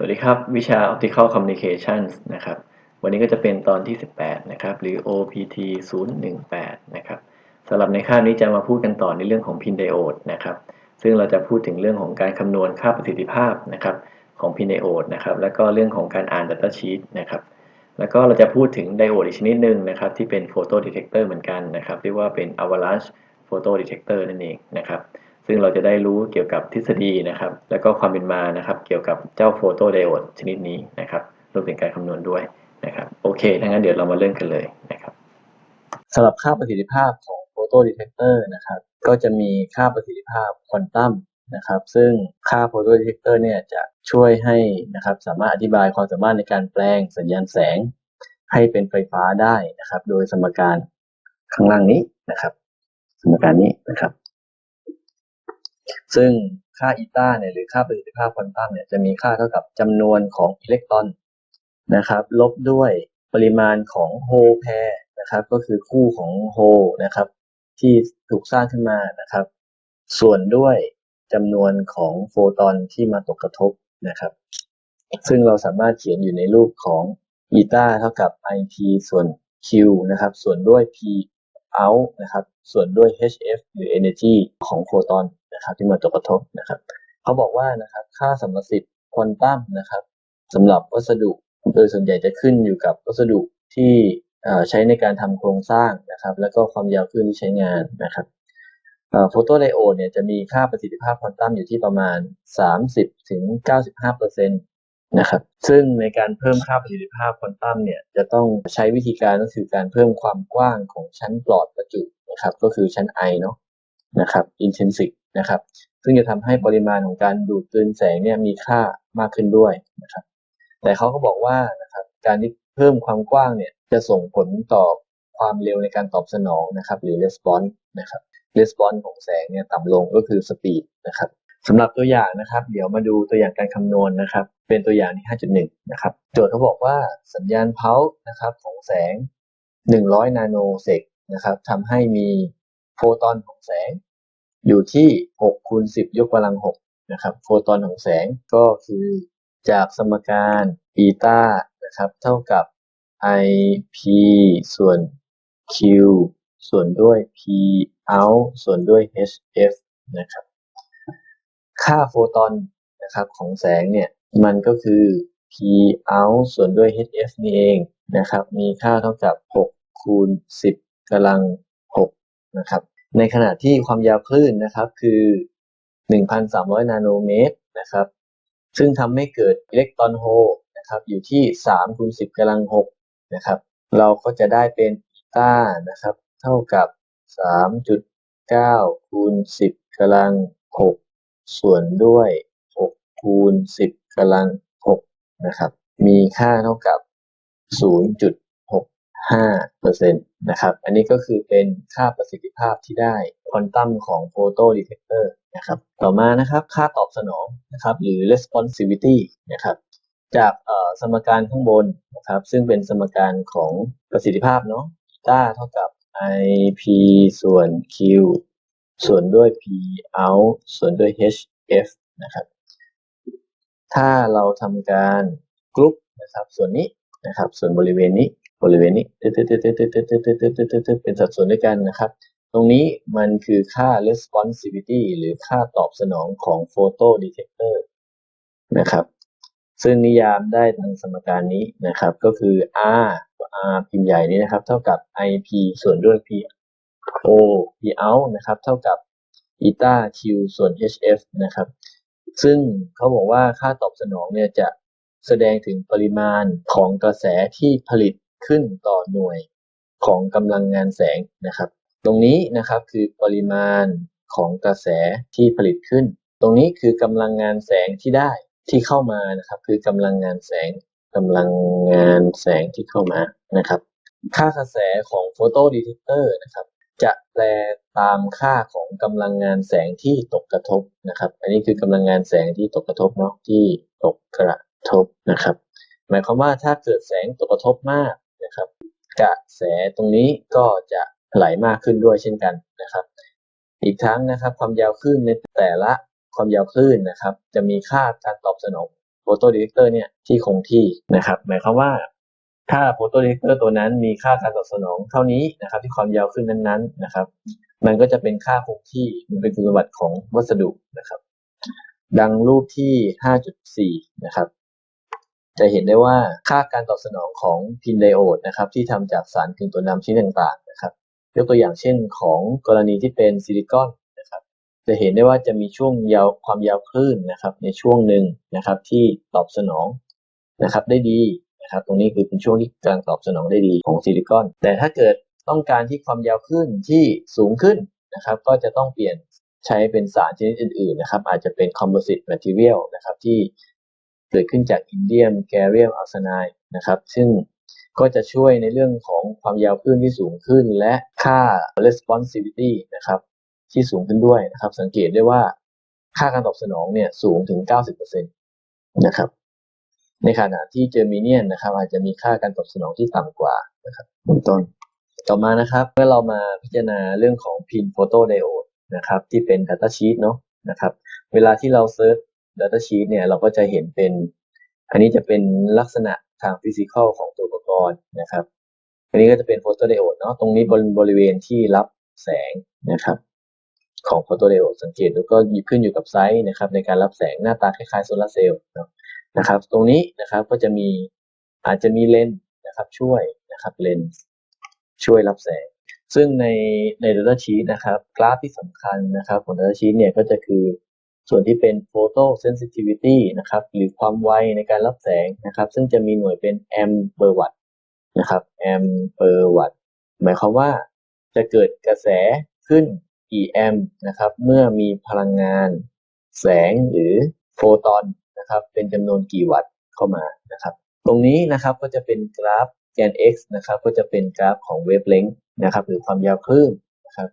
สวัสดีครับ วิชา Optical Communications นะครับ วันนี้ก็จะเป็นตอนที่ 18 นะครับ หรือ OPT 018 นะครับสำหรับในคาบนี้จะมาพูดกันต่อในเรื่องของพินไดโอดนะครับ ซึ่งเราจะพูดถึงเรื่องของการคำนวณค่าประสิทธิภาพนะครับของพินไดโอดนะครับ แล้วก็เรื่องของการอ่าน Data Sheet นะครับ แล้วก็เราจะพูดถึงไดโอดอีกชนิดหนึ่งนะครับ ที่เป็น Photo Detector เหมือนกันนะครับ เรียกว่าเป็น Avalanche Photo Detector นั่นเองนะครับ ซึ่งเราจะได้รู้เกี่ยวกับทฤษฎีนะครับ แล้วก็ความเป็นมานะครับ เกี่ยวกับเจ้าโฟโตไดโอดชนิดนี้นะครับรวมถึงการคำนวณด้วยนะครับ โอเคถ้างั้นเดี๋ยวเรามาเริ่มกันเลยนะครับสำหรับค่าประสิทธิภาพของโฟโตดีเทคเตอร์นะครับ ก็จะมีค่าประสิทธิภาพควอนตัมนะครับ ซึ่งค่าโฟโตดีเทคเตอร์เนี่ยจะช่วยให้นะครับสามารถอธิบายความสามารถในการแปลงสัญญาณแสง ให้เป็นไฟฟ้าได้นะครับ โดยสมการข้างล่างนี้นะครับ สมการนี้นะครับ ซึ่งค่าอีตาเนี่ยหรือค่าประสิทธิภาพควอนตัมเนี่ยจะมีค่าเท่ากับจำนวนของอิเล็กตรอนนะครับ ลบด้วยปริมาณของโฮแพร์นะครับ ก็คือคู่ของโฮนะครับ ที่ถูกสร้างขึ้นมานะครับ ส่วนด้วยจำนวนของโฟตอนที่มาตกกระทบนะครับ ซึ่งเราสามารถเขียนอยู่ในรูปของอีตาเท่ากับ IP ส่วน Q นะครับ ส่วนด้วย P out นะครับ ส่วนด้วย HF หรือ energy ของโฟตอน นะครับ ที่มาตกกระทบนะครับเขาบอกว่านะครับ ค่าสมรสิทธิ์ควอนตัมนะครับสำหรับวัสดุโดยส่วนใหญ่จะขึ้นอยู่กับวัสดุที่ใช้ในการทำโครงสร้างนะครับ แล้วก็ความยาวคลื่นที่ใช้งานนะครับโฟโตไดโอดเนี่ยจะมีค่าประสิทธิภาพควอนตัมอยู่ที่ประมาณ 30ถึง95%นะครับ ซึ่งในการเพิ่มค่าประสิทธิภาพควอนตัมเนี่ยจะต้องใช้วิธีการก็คือการเพิ่มความกว้างของชั้นปลอดประจุนะครับ ก็คือชั้น I เนาะนะครับ intrinsic นะครับ ซึ่งจะทำให้ปริมาณของการดูดกลืนแสงเนี่ยมีค่ามากขึ้นด้วยนะครับ แต่เขาก็บอกว่านะครับการที่เพิ่มความกว้างเนี่ยจะส่งผลต่อความเร็วในการตอบสนองนะครับ หรือ response นะครับ response ของแสงเนี่ยต่ำลงก็คือ speed นะครับสำหรับตัวอย่างนะครับ เดี๋ยวมาดูตัวอย่างการคำนวณนะครับ เป็นตัวอย่างที่ 5.1 นะครับโจทย์เขาบอกว่าสัญญาณเพานะครับของแสง 100 นาโนเซกนะครับทำให้มีโฟตอนของแสง อยู่ที่6คูณ10 ยกกำลัง6นะครับ โฟตอนของแสงก็คือจากสมการอีตานะครับ เท่ากับ IP ส่วน Q ส่วนด้วย P out ส่วนด้วย HF นะครับ ค่าโฟตอนนะครับของแสงเนี่ย มันก็คือ P out ส่วนด้วย HF นี่เองนะครับ มีค่าเท่ากับ 6 คูณ 10กำลัง 6 นะครับ ในขณะที่ความยาวคลื่นนะครับคือ 1,300 นาโนเมตรนะครับ ซึ่งทำให้เกิดอิเล็กตรอนโฮนะครับอยู่ที่3คูณ10กำลัง6นะครับเราก็จะได้เป็นอีตานะครับ เท่ากับ 3.9คูณ10กำลัง6ส่วนด้วย6คูณ10กำลัง6นะครับ มีค่าเท่ากับ 5%นะครับ อันนี้ก็คือเป็นค่าประสิทธิภาพที่ได้ควอนตัมของโฟโตดีเทคเตอร์นะครับ ต่อมานะครับ ค่าตอบสนองนะครับ หรือ responsivity นะครับ จากสมการข้างบนนะครับ ซึ่งเป็นสมการของประสิทธิภาพเนาะตาเท่ากับ IP ส่วน Q ส่วนด้วย P out ส่วนด้วย HF นะครับ ถ้าเราทำการกรุ๊ปนะครับ ส่วนนี้นะครับ ส่วนบริเวณนี้ บริเวณนี้เป็นสัดส่วนด้วยกันนะครับ ตรงนี้มันคือค่า responsivity หรือค่าตอบสนองของ photo detector นะครับ ซึ่งนิยามได้ทางสมการนี้นะครับ ก็คือ R R พิมพ์ใหญ่นี้นะครับ เท่ากับ IP ส่วนด้วย P O P out นะครับ เท่ากับ eta Q ส่วน HF นะครับ ซึ่งเขาบอกว่าค่าตอบสนองเนี่ยจะแสดงถึงปริมาณของกระแสที่ผลิต ขึ้นต่อหน่วยของกำลังงานแสงนะครับ ตรงนี้นะครับคือปริมาณของกระแสที่ผลิตขึ้น ตรงนี้คือกำลังงานแสงที่ได้ที่เข้ามานะครับ คือกำลังงานแสงกำลังงานแสงที่เข้ามานะครับ ค่ากระแสของโฟโตดีเทคเตอร์นะครับ จะแปลตามค่าของกำลังงานแสงที่ตกกระทบนะครับ อันนี้คือกำลังงานแสงที่ตกกระทบเนาะที่ตกกระทบนะครับ หมายความว่าถ้าเกิดแสงตกกระทบมาก นะครับ กระแสตรงนี้ก็จะไหลมากขึ้นด้วยเช่นกันนะครับ อีกทั้งนะครับ ความยาวคลื่นในแต่ละความยาวคลื่นนะครับ จะมีค่าการตอบสนองโฟโตดีเทคเตอร์เนี่ยที่คงที่นะครับ หมายความว่าถ้าโฟโตดีเทคเตอร์ตัวนั้นมีค่าการตอบสนองเท่านี้นะครับ ที่ความยาวขึ้นนั้นๆนะครับ มันก็จะเป็นค่าคงที่มันเป็นคุณสมบัติของวัสดุนะครับ ดังรูปที่ 5.4 นะครับ จะเห็นได้ว่าค่าการตอบสนองของพินไดโอดนะครับที่ทำจากสารกึ่งตัวนำชิ้นต่างๆนะครับยกตัวอย่างเช่นของกรณีที่เป็นซิลิคอนนะครับจะเห็นได้ว่าจะมีช่วงยาวความยาวคลื่นนะครับในช่วงหนึ่งนะครับที่ตอบสนองนะครับได้ดีนะครับตรงนี้คือเป็นช่วงที่กำลังตอบสนองได้ดีของซิลิคอน แต่ถ้าเกิดต้องการที่ความยาวคลื่นที่สูงขึ้นนะครับก็จะต้องเปลี่ยนใช้เป็นสารชนิดอื่นๆนะครับอาจจะเป็น composite material นะครับที่ เกิดขึ้นจากอินเดียมแกเรียมอัลซไนนะครับ ซึ่งก็จะช่วยในเรื่องของความยาวคลื่นที่สูงขึ้น และค่า responsivity นะครับที่สูงขึ้นด้วยนะครับ สังเกตได้ว่าค่าการตอบสนองเนี่ยสูงถึง 90%นะครับ ในขณะที่เจอร์มีเนียนนะครับ อาจจะมีค่าการตอบสนองที่ต่ำกว่านะครับเป็นต้น ต่อมานะครับเมื่อเรามาพิจารณาเรื่องของพินโฟโตไดโอดนะครับ ที่เป็น Data Sheet เนาะนะครับ เวลาที่เราเซิร์ช Data Sheet เนี่ยเราก็จะเห็นเป็น อันนี้จะเป็นลักษณะทางฟิสิกอลของตัวอุปกรณ์นะครับ อันนี้ก็จะเป็นโฟโตไดโอดเนาะตรงนี้บนบริเวณที่รับแสงนะครับ ของโฟโตไดโอดสังเกตดูก็ขึ้นอยู่กับไซส์นะครับ ในการรับแสงหน้าตาคล้ายๆโซลาร์เซลล์นะครับ ตรงนี้นะครับก็จะมีอาจจะมีเลนส์นะครับช่วยนะครับเลนส์ช่วยรับแสง ซึ่งในใน Data Sheet นะครับ กราฟที่สำคัญนะครับของ Data Sheet เนี่ยก็จะคือ ส่วนที่เป็น Photo Sensitivity นะครับ หรือความไวในการรับแสงนะครับ ซึ่งจะมีหน่วยเป็น amp per watt นะครับ amp per watt หมายความว่าจะเกิดกระแสขึ้นกี่แอมป์นะครับ เมื่อมีพลังงาน แสงหรือโฟตอนนะครับ เป็นจำนวนกี่วัตต์เข้ามานะครับ ตรงนี้นะครับก็จะเป็นกราฟแกน x นะครับ ก็จะเป็นกราฟของ wavelength นะครับ หรือความยาวคลื่นนะครับ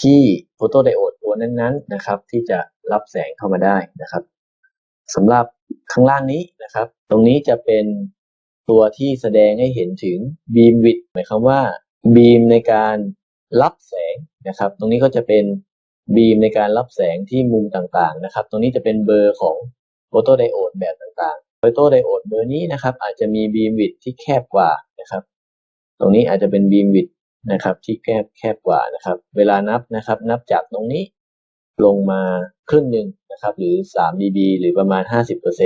ที่โฟโตไดโอดตัวนั้นๆนะครับ ที่จะ รับแสงเข้ามาได้นะครับสำหรับข้างล่างนี้นะครับ ตรงนี้จะเป็นตัวที่แสดงให้เห็นถึง beam width หมายความว่า beam ในการรับแสงนะครับ ตรงนี้ก็จะเป็น beam ในการรับแสงที่มุมต่างๆนะครับ ตรงนี้จะเป็นเบอร์ของโฟโตไดโอดแบบต่างๆโฟโตไดโอดเบอร์นี้นะครับ อาจจะมี beam width ที่แคบกว่านะครับ ตรงนี้อาจจะเป็น beam width นะครับ ที่แคบแคบกว่านะครับ เวลานับนะครับ นับจากตรงนี้ ลงมาครึ่งหนึ่งนะครับหรือ 3 dB หรือประมาณ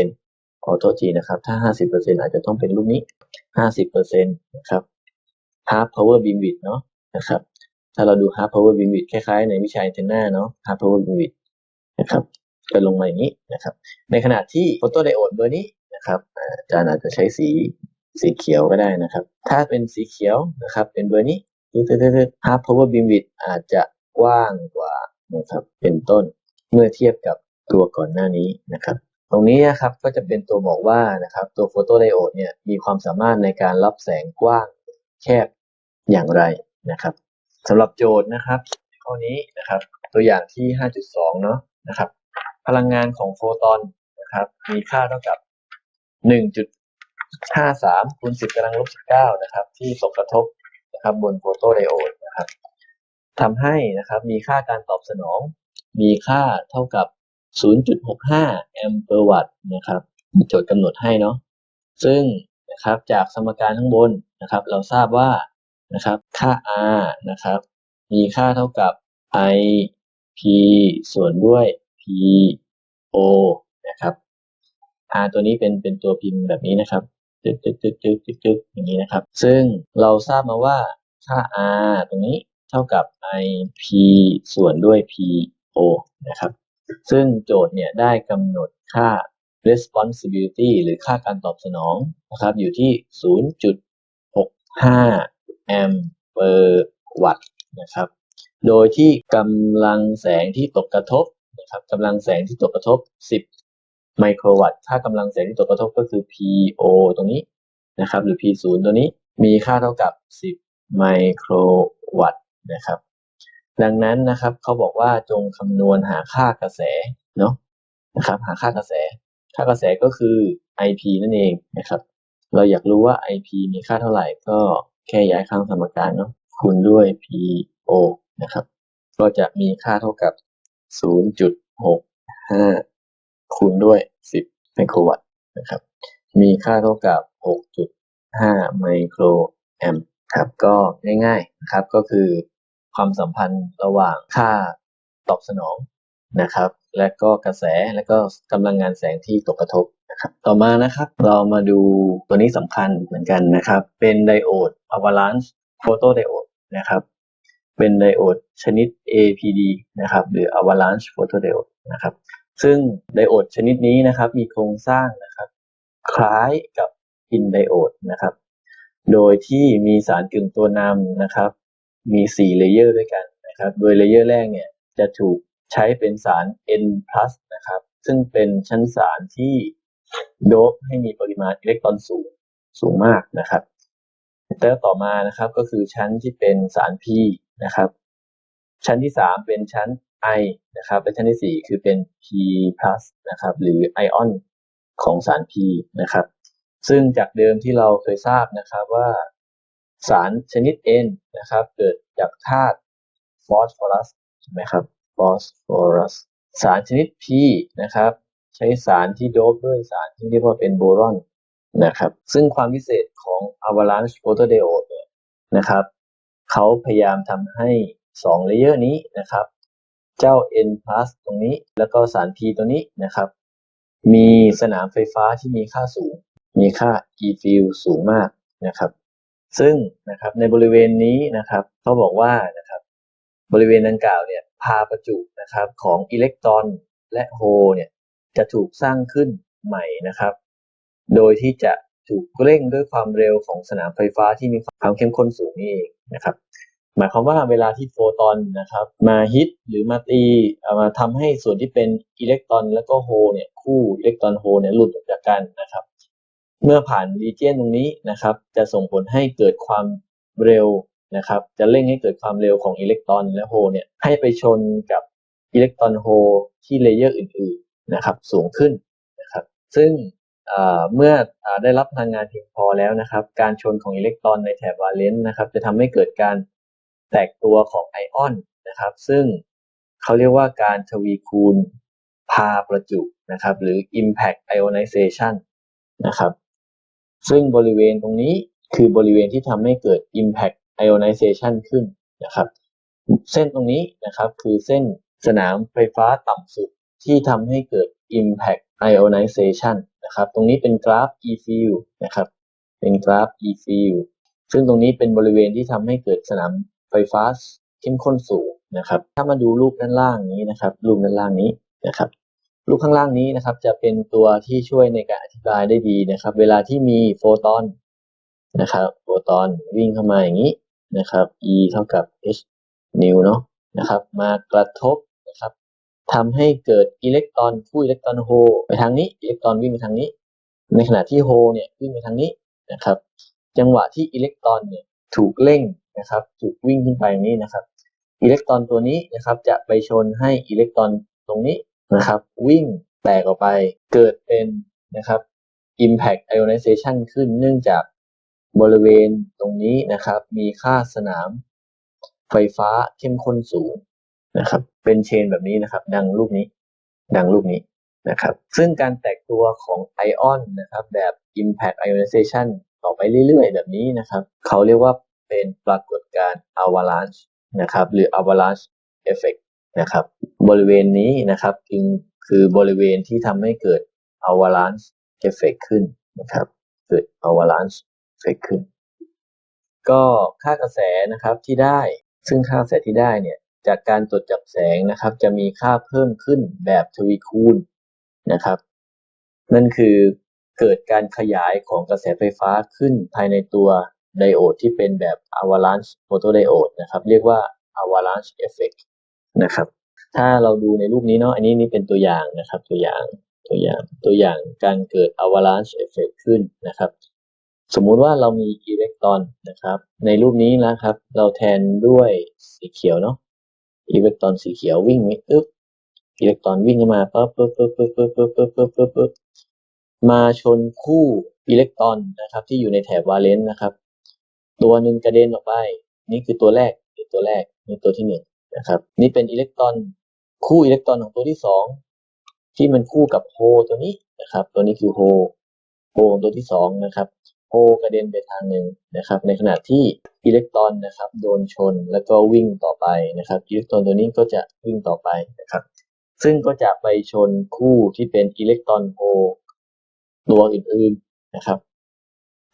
50%ขอโทษทีนะครับ ถ้า 50%อาจจะต้องเป็นรูปนี้ 50%นะครับ half power beam width เนาะนะครับ ถ้าเราดู half power beam width คล้ายๆ ในวิชา antenna เนาะ half power beam width นะครับจะลงมาอย่างนี้นะครับ ในขณะที่ photodiode เบอร์นี้นะครับอาจารย์อาจจะใช้สีสีเขียวก็ได้นะครับ ถ้าเป็นสีเขียวนะครับ เป็นเบอร์นี้ half power beam width อาจจะกว้างกว่า นะครับ เป็นต้นเมื่อเทียบกับตัวก่อนหน้านี้นะครับ ตรงนี้นะครับก็จะเป็นตัวบอกว่านะครับตัว photodiode เนี่ยมีความสามารถในการรับแสงกว้างแคบอย่างไรนะครับสำหรับโจทย์นะครับข้อนี้นะครับ ตัวอย่างที่ 5.2 เนาะนะครับ พลังงานของโฟตอนนะครับ มีค่าเท่ากับ 1.53คูณ10กำลังลบ19นะครับ ที่ตกกระทบนะครับบนโฟโตไดโอด ทำให้นะครับมีค่าการตอบสนอง มีค่าเท่ากับ 0.65 แอมป์เปอร์วัตต์นะครับโจทย์กำหนดให้เนาะซึ่งนะครับจากสมการข้างบนนะครับ เราทราบว่านะครับค่า r นะครับมีค่าเท่ากับ i p ส่วนด้วย p o นะครับ r ตัวนี้เป็นเป็นตัวพิมพ์แบบนี้นะครับจึ๊กจึ๊กจึ๊กจึ๊กจึ๊กจึ๊กอย่างนี้นะครับ ซึ่งเราทราบมาว่าค่า r ตรงนี้ เท่ากับ i p ส่วนด้วย p o นะครับ ซึ่งโจทย์เนี่ยได้กำหนดค่า responsibility หรือค่าการตอบสนองนะครับ อยู่ที่ 0.65 แอมป์เปอร์วัตต์นะครับ โดยที่กำลังแสงที่ตกกระทบนะครับกำลังแสงที่ตกกระทบ 10 ไมโครวัตต์ ถ้ากำลังแสงที่ตกกระทบก็คือ PO ตรงนี้นะครับ หรือ P0 ตัวนี้มีค่าเท่ากับ 10 ไมโครวัตต์ นะครับ ดังนั้นนะครับเขาบอกว่าจงคำนวณหาค่ากระแสเนาะนะครับหาค่ากระแส ค่ากระแสก็คือ IP นั่นเองนะครับ เราอยากรู้ว่า IP มีค่าเท่าไหร่ก็แค่ย้ายข้างสมการเนาะคูณด้วย PO นะครับ ก็จะมีค่าเท่ากับ 0.65 คูณด้วย 10 ไมโครวัตต์นะครับ มีค่าเท่ากับ 6.5 ไมโครแอมป์ครับ ก็ง่ายๆนะครับ ก็คือ ความสัมพันธ์ระหว่างค่าตอบสนองนะครับ และก็กระแสและก็กำลังงานแสงที่ตกกระทบนะครับ ต่อมานะครับเรามาดูตัวนี้สำคัญเหมือนกันนะครับ เป็นไดโอด avalanche photodiode นะครับ เป็นไดโอดชนิด APD นะครับ หรือ avalanche photodiode นะครับ ซึ่งไดโอดชนิดนี้นะครับ มีโครงสร้างนะครับ คล้ายกับพินไดโอดนะครับ โดยที่มีสารกึ่งตัวนำนะครับ มี4เลเยอร์ด้วยกันนะครับ โดยเลเยอร์แรกเนี่ยจะถูกใช้เป็นสาร N+ นะครับ ซึ่งเป็นชั้นสารที่โดปให้มีปริมาณอิเล็กตรอนสูงสูงมากนะครับแล้วต่อมานะครับก็คือชั้นที่เป็นสาร P นะครับ ชั้นที่ 3 เป็นชั้น I นะครับและชั้นที่ 4 คือเป็น P+ นะครับ หรือไอออนของสาร P นะครับ ซึ่งจากเดิมที่เราเคยทราบนะครับว่า สารชนิด N นะครับ เกิดจากธาตุฟอสฟอรัสใช่ไหมครับฟอสฟอรัสสารชนิด P นะครับ ใช้สารที่โดปด้วยสารที่เรียกว่าเป็นโบรอนนะครับ ซึ่งความพิเศษของ avalanche photodiode เนี่ยนะครับเขาพยายามทำให้2เลเยอร์นี้นะครับ เจ้า N+ ตรงนี้ แล้วก็สาร P ตัวนี้นะครับ มีสนามไฟฟ้าที่มีค่าสูง มีค่า E field สูงมากนะครับ ซึ่งนะครับในบริเวณนี้นะครับเขาบอกว่านะครับบริเวณดังกล่าวเนี่ยพาประจุนะครับของอิเล็กตรอนและโฮเนี่ยจะถูกสร้างขึ้นใหม่นะครับ โดยที่จะถูกเร่งด้วยความเร็วของสนามไฟฟ้าที่มีความเข้มข้นสูงนี่เองนะครับ หมายความว่าเวลาที่โฟตอนนะครับ มาฮิตหรือมาตีเอามาทำให้ส่วนที่เป็นอิเล็กตรอน แล้วก็โฮเนี่ยคู่อิเล็กตรอนโฮเนี่ยหลุดออกจากกันนะครับ เมื่อผ่านรีเจียนตรงนี้นะครับ จะส่งผลให้เกิดความเร็วนะครับ จะเร่งให้เกิดความเร็วของอิเล็กตรอนและโฮเนี่ย ให้ไปชนกับอิเล็กตรอนโฮที่เลเยอร์อื่น ๆนะครับ สูงขึ้นนะครับ ซึ่งเมื่อได้รับพลังงานเพียงพอแล้วนะครับ การชนของอิเล็กตรอนในแถบวาเลนต์นะครับ จะทำให้เกิดการแตกตัวของไอออนนะครับ ซึ่งเขาเรียกว่าการทวีคูณพาประจุนะครับ หรือ impact ionization นะครับ ซึ่งบริเวณตรงนี้คือบริเวณที่ทำให้เกิด impact ionization ขึ้นนะครับ เส้นตรงนี้นะครับคือเส้นสนามไฟฟ้าต่ำสุดที่ทำให้เกิด impact ionization นะครับ ตรงนี้เป็นกราฟ E field นะครับ เป็นกราฟ E field ซึ่งตรงนี้เป็นบริเวณที่ทำให้เกิดสนามไฟฟ้าเข้มข้นสูงนะครับ ถ้ามาดูรูปด้านล่างนี้นะครับ รูปด้านล่างนี้นะครับ รูปข้างล่างนี้นะครับ จะเป็นตัวที่ช่วยในการอธิบายได้ดีนะครับ เวลาที่มีโฟตอนนะครับโฟตอนวิ่งเข้ามาอย่างนี้นะครับ E เท่ากับ h นิวเนาะนะครับ มากระทบนะครับทำให้เกิดอิเล็กตรอนคู่อิเล็กตรอนโฮไปทางนี้อิเล็กตรอนวิ่งไปทางนี้ ในขณะที่โฮเนี่ยวิ่งไปทางนี้นะครับ จังหวะที่อิเล็กตรอนเนี่ยถูกเร่งนะครับ ถูกวิ่งขึ้นไปนี้นะครับ อิเล็กตรอนตัวนี้นะครับ จะไปชนให้อิเล็กตรอนตรงนี้ นะครับ วิ่งแตกออกไปเกิดเป็นนะครับ impact ionization ขึ้นเนื่องจากบริเวณตรงนี้นะครับ มีค่าสนามไฟฟ้าเข้มข้นสูงนะครับ เป็นเชนแบบนี้นะครับ ดังรูปนี้ ดังรูปนี้นะครับ ซึ่งการแตกตัวของไอออนนะครับ แบบ impact ionization ต่อไปเรื่อยๆ แบบนี้นะครับ เขาเรียกว่าเป็นปรากฏการณ์ avalanche นะครับ หรือ avalanche effect นะครับ บริเวณนี้นะครับจึงคือบริเวณที่ทำให้เกิด avalanche effect ขึ้นนะครับ เกิด avalanche effect ขึ้น ก็ค่ากระแสนะครับที่ได้ซึ่งค่ากระแสที่ได้เนี่ยจากการตรวจจับแสงนะครับ จะมีค่าเพิ่มขึ้นแบบทวีคูณนะครับ นั่นคือเกิดการขยายของกระแสไฟฟ้าขึ้นภายในตัวไดโอดที่เป็นแบบ avalanche photodiode นะครับ เรียกว่า avalanche effect นะครับ ถ้าเราดูในรูปนี้เนาะอันนี้นี่เป็นตัวอย่างนะครับ ตัวอย่างตัวอย่างตัวอย่างการเกิด avalanche effect ขึ้นนะครับ สมมุติว่าเรามีอิเล็กตรอนนะครับ ในรูปนี้นะครับ เราแทนด้วยสีเขียวเนาะอิเล็กตรอนสีเขียววิ่งนี้อึ๊บอิเล็กตรอนวิ่งเข้ามาปั๊บปึ๊บปึ๊บปึ๊บปึ๊บปึ๊บปึ๊บปึ๊บปึ๊บปึ๊บมาชนคู่อิเล็กตรอนนะครับ ที่อยู่ในแถบวาเลนต์นะครับ ตัวหนึ่งกระเด็นออกไป นี่คือตัวแรกคือตัวแรกนี่ตัวที่หนึ่ง นะครับ นี่เป็นอิเล็กตรอนคู่อิเล็กตรอนของตัวที่สองที่มันคู่กับโฮตัวนี้นะครับ ตัวนี้คือโฮโฮของตัวที่สองนะครับโฮกระเด็นไปทางหนึ่งนะครับ ในขณะที่อิเล็กตรอนนะครับ โดนชนแล้วก็วิ่งต่อไปนะครับ อิเล็กตรอนตัวนี้ก็จะวิ่งต่อไปนะครับ ซึ่งก็จะไปชนคู่ที่เป็นอิเล็กตรอนโฮตัวอื่นๆนะครับ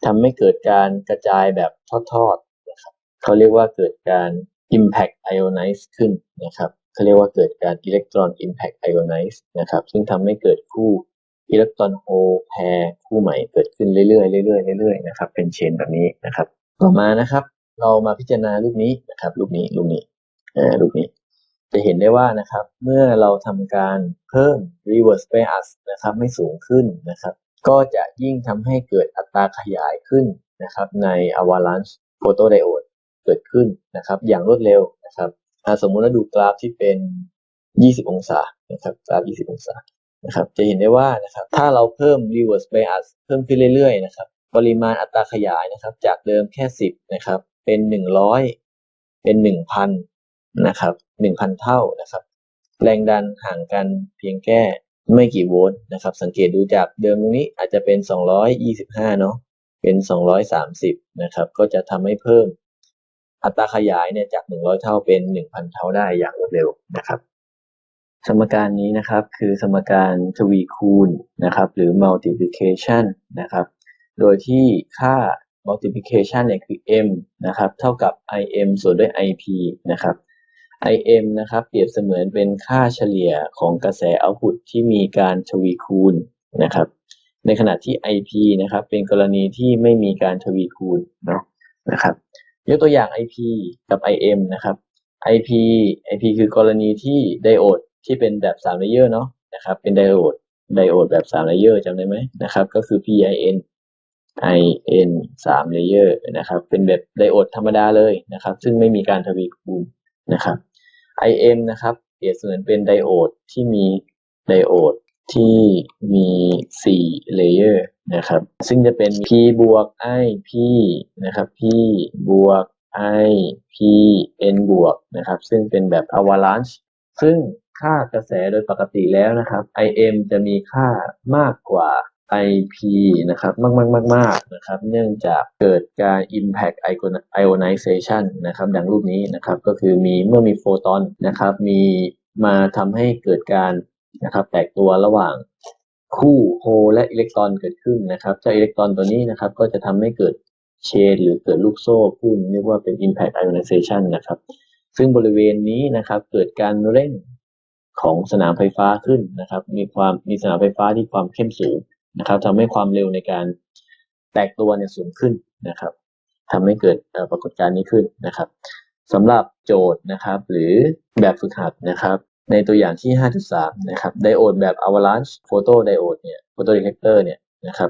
ทำให้เกิดการกระจายแบบทอดๆนะครับเขาเรียกว่าเกิดการ impact ionize ขึ้นนะครับเขาเรียกว่าเกิดการ electron impact ionize นะครับซึ่งทำให้เกิดคู่อิเล็กตรอนโฮแพรคู่ใหม่เกิดขึ้นเรื่อยๆเรื่อยๆเรื่อยๆนะครับเป็นเชนแบบนี้นะครับ ต่อมานะครับ เรามาพิจารณารูปนี้นะครับรูปนี้รูปนี้อ่ารูปนี้ จะเห็นได้ว่านะครับ เมื่อเราทำการเพิ่ม reverse bias นะครับไม่สูงขึ้นนะครับ ก็จะยิ่งทำให้เกิดอัตราขยายขึ้นนะครับใน avalanche photodiode เกิดขึ้นนะครับ อย่างรวดเร็วนะครับอ่าสมมุติเราดูกราฟที่เป็น 20 องศานะครับกราฟ 20 องศานะครับ จะเห็นได้ว่านะครับถ้าเราเพิ่ม reverse bias เพิ่มขึ้นเรื่อยๆนะครับ ปริมาณอัตราขยายนะครับ จากเดิมแค่ 10 นะครับ เป็น 100 เป็น 1,000 นะครับ 1,000 เท่านะครับ แรงดันห่างกันเพียงแค่ไม่กี่โวลต์นะครับ สังเกตดูจากเดิมตรงนี้อาจจะเป็น 225 เนาะเป็น 230 นะครับ ก็จะทำให้เพิ่ม อัตราขยายเนี่ยจาก 100 เท่าเป็น 1,000 เท่าได้อย่างรวดเร็วนะครับ สมการนี้นะครับคือสมการทวีคูณนะครับ หรือ multiplication นะครับ โดยที่ค่า multiplication เนี่ยคือ m นะครับ เท่ากับ im ส่วนด้วย ip นะครับ im นะครับเปรียบเสมือนเป็นค่าเฉลี่ยของกระแสเอาพุตที่มีการทวีคูณนะครับ ในขณะที่ ip นะครับ เป็นกรณีที่ไม่มีการทวีคูณเนาะนะครับ ยกตัวอย่าง IP กับ IM นะครับ IP IP คือกรณีที่ไดโอดที่เป็นแบบ3เลเยอร์เนาะนะครับ เป็นไดโอดไดโอดแบบ3เลเยอร์จำได้ไหมนะครับ ก็คือ PIN IN 3เลเยอร์นะครับ เป็นแบบไดโอดธรรมดาเลยนะครับ ซึ่งไม่มีการทวีคูณนะครับ IM นะครับเปรียบเสมือนเป็นไดโอดที่มีไดโอดที่มี4เลเยอร์ นะครับ ซึ่งจะเป็น P บวก I P นะครับ P บวก I P N บวกนะครับ ซึ่งเป็นแบบ avalanche ซึ่งค่ากระแสโดยปกติแล้วนะครับ IM จะมีค่ามากกว่า IP นะครับมากมากมากมากนะครับ เนื่องจากเกิดการ impact ionization นะครับดังรูปนี้นะครับ ก็คือมีเมื่อมีโฟตอนนะครับ มีมาทำให้เกิดการนะครับแตกตัวระหว่าง คู่โฮและอิเล็กตรอนเกิดขึ้นนะครับเจ้าอิเล็กตรอนตัวนี้นะครับก็จะทำให้เกิดเชนหรือเกิดลูกโซ่ขึ้นเรียกว่าเป็น impact ionization นะครับ ซึ่งบริเวณนี้นะครับเกิดการเร่งของสนามไฟฟ้าขึ้นนะครับ มีความมีสนามไฟฟ้าที่ความเข้มสูงนะครับทำให้ความเร็วในการแตกตัวเนี่ยสูงขึ้นนะครับทำให้เกิดปรากฏการณ์นี้ขึ้นนะครับสำหรับโจทย์นะครับ หรือแบบฝึกหัดนะครับ ในตัวอย่างที่ 5.3 นะครับ ไดโอดแบบ avalanche photo diode เนี่ย photo detector เนี่ยนะครับ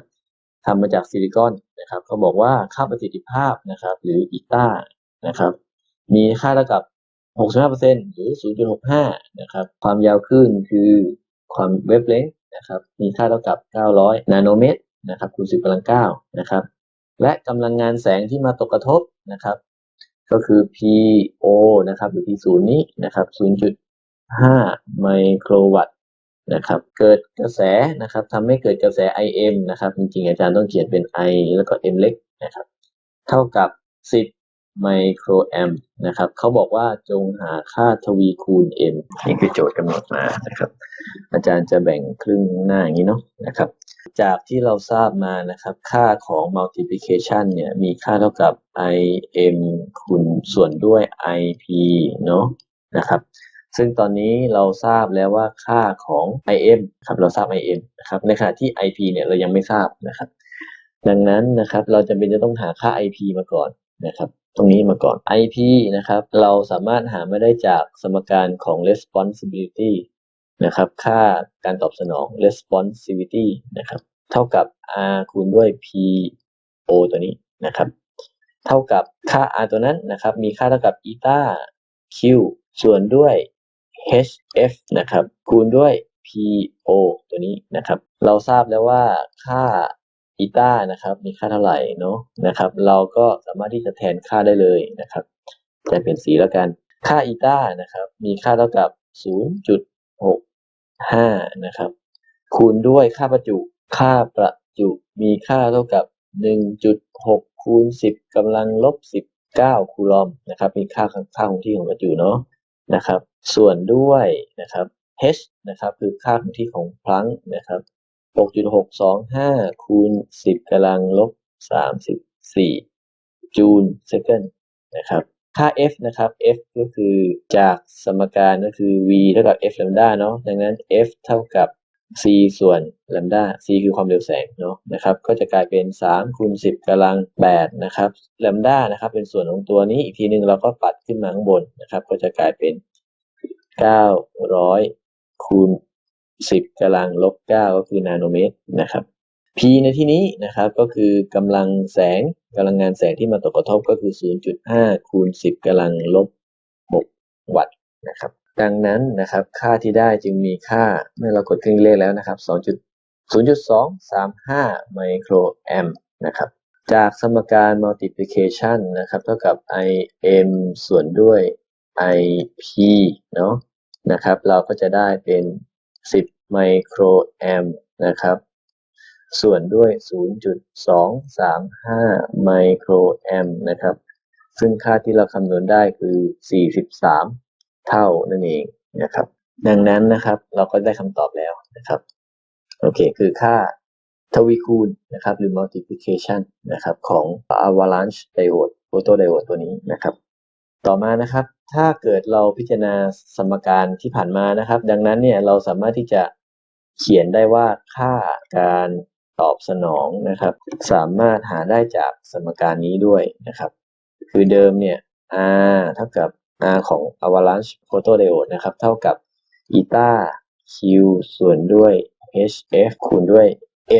ทำมาจากซิลิคอนนะครับเขาบอกว่าค่าประสิทธิภาพนะครับ หรืออีต้านะครับ มีค่าเท่ากับ 65%หรือ 0.65 นะครับ ความยาวคลื่นคือความเวฟเลนส์นะครับ มีค่าเท่ากับ 900 นาโนเมตรนะครับคูณ10กำลัง9นะครับ และกำลังงานแสงที่มาตกกระทบนะครับ ก็คือ PO นะครับหรือ P0 นี้นะครับ 0.5ไมโครวัตต์นะครับ เกิดกระแสนะครับทำให้เกิดกระแส IM นะครับ จริงๆ อาจารย์ต้องเขียนเป็น I แล้วก็ M เล็กนะครับ เท่ากับ 10 ไมโครแอมนะครับเขาบอกว่าจงหาค่าทวีคูณ m นี่คือโจทย์กำหนดมานะครับ อาจารย์จะแบ่งครึ่งหน้าอย่างนี้เนาะนะครับ จากที่เราทราบมานะครับ ค่าของ multiplication เนี่ย มีค่าเท่ากับ im คูณส่วนด้วย ip เนาะนะครับ ซึ่งตอนนี้เราทราบแล้วว่าค่าของ im ครับเราทราบ im นะครับในขณะที่ ip เนี่ยเรายังไม่ทราบนะครับ ดังนั้นนะครับเราจำเป็นจะต้องหาค่า ip มาก่อนนะครับ ตรงนี้มาก่อน IP นะครับ เราสามารถหามาได้จากสมการของ responsibility นะครับ ค่าการตอบสนอง responsivity นะครับ เท่ากับ R คูณด้วย PO ตัวนี้นะครับ เท่ากับค่า R ตัวนั้นนะครับ มีค่าเท่ากับ eta Q ส่วนด้วย HF นะครับ คูณด้วย PO ตัวนี้นะครับ เราทราบแล้วว่าค่าอีตานะครับมีค่าเท่าไหร่เนาะนะครับ เราก็สามารถที่จะแทนค่าได้เลยนะครับจะเป็นสีแล้วกัน ค่าอีตานะครับ มีค่าเท่ากับ 0.65 นะครับ คูณด้วยค่าประจุ ค่าประจุมีค่าเท่ากับ 1.6 คูณ 10กำลังลบ 19 คูลอมนะครับ มีค่าค่าคงที่ของประจุเนาะ นะครับ ส่วนด้วยนะครับ h นะครับคือค่าคงที่ของพลังนะครับ 6.625 คูณ 10กำลังลบ 34 จูลเซคันนะครับค่า f นะครับ f ก็คือจากสมการก็คือ v เท่ากับ f แลมด้าเนาะดังนั้น f เท่ากับ c ส่วนแลมดา c คือความเร็วแสงเนาะนะครับ ก็จะกลายเป็น3คูณ10กำลัง8นะครับแลมดานะครับ เป็นส่วนของตัวนี้อีกทีหนึ่งเราก็ปัดขึ้นมาข้างบนนะครับ ก็จะกลายเป็น 900คูณ10กำลังลบ9ก็คือนาโนเมตรนะครับ P ในที่นี้นะครับก็คือกำลังแสงกำลังงานแสงที่มาตกกระทบก็คือ 0.5คูณ10กำลังลบ6วัตต์นะครับ ดังนั้นนะครับค่าที่ได้จึงมีค่าเมื่อเรากดเครื่องเลขแล้วนะครับ2.0.235ไมโครแอมป์นะครับจากสมการ multiplication นะครับเท่ากับ Im ส่วนด้วย Ip เนาะนะครับเราก็จะได้เป็น 10 ไมโครแอมป์นะครับส่วนด้วย 0.235 ไมโครแอมป์นะครับ ซึ่งค่าที่เราคำนวณได้คือ 43 เท่านั่นเองนะครับ ดังนั้นนะครับ เราก็ได้คำตอบแล้วนะครับ โอเค คือค่าทวีคูณนะครับ หรือ multiplication นะครับของ avalanche diode photodiode ตัวนี้นะครับ ต่อมานะครับ ถ้าเกิดเราพิจารณาสมการที่ผ่านมานะครับ ดังนั้นเนี่ยเราสามารถที่จะเขียนได้ว่าค่าการตอบสนองนะครับ สามารถหาได้จากสมการนี้ด้วยนะครับ คือเดิมเนี่ย R เท่ากับ R ของ avalanche photodiode นะครับ เท่ากับ eta q ส่วนด้วย hf คูณด้วย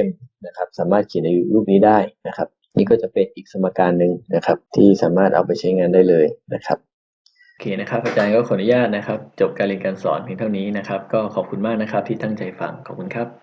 m นะครับ สามารถเขียนในรูปนี้ได้นะครับ นี่ก็จะเป็นอีกสมการหนึ่งนะครับ ที่สามารถเอาไปใช้งานได้เลยนะครับโอเคนะครับ อาจารย์ก็ขออนุญาตนะครับ จบการเรียนการสอนเพียงเท่านี้นะครับ ก็ขอบคุณมากนะครับที่ตั้งใจฟังขอบคุณครับ